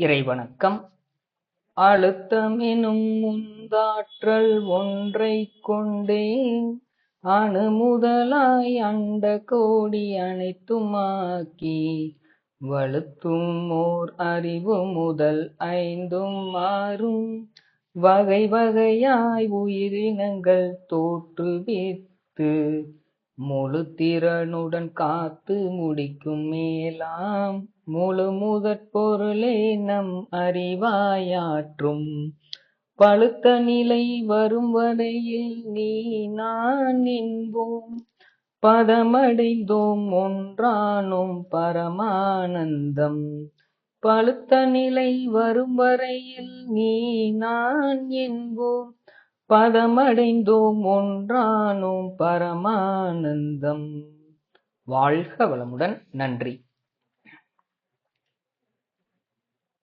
இறைவணக்கம். அழுத்தமெனும் முந்தாற்றல் ஒன்றை கொண்டே அணு முதலாய் அண்ட கோடி அனைத்துமாக்கி. வலுத்தும் ஓர் அறிவு முதல் ஐந்தும் மாறும். வகை வகையாய் உயிரினங்கள் தோற்றுவித்து முழு திறனுடன் காத்து முடிக்கும் மேலாம். முழு முதற் பொருளே நம் அறிவாயாற்றும். பழுத்த நிலை வரும் வரையில் நீ நான் என்போம் பதமடைந்தோம் ஒன்றானோம் பரமானந்தம். பழுத்த நிலை வரும் வரையில் நீ நான் என்போம் பதமடைந்தோம் ஒன்றானோம் பரமானந்தம். வாழ்க வளமுடன். நன்றி.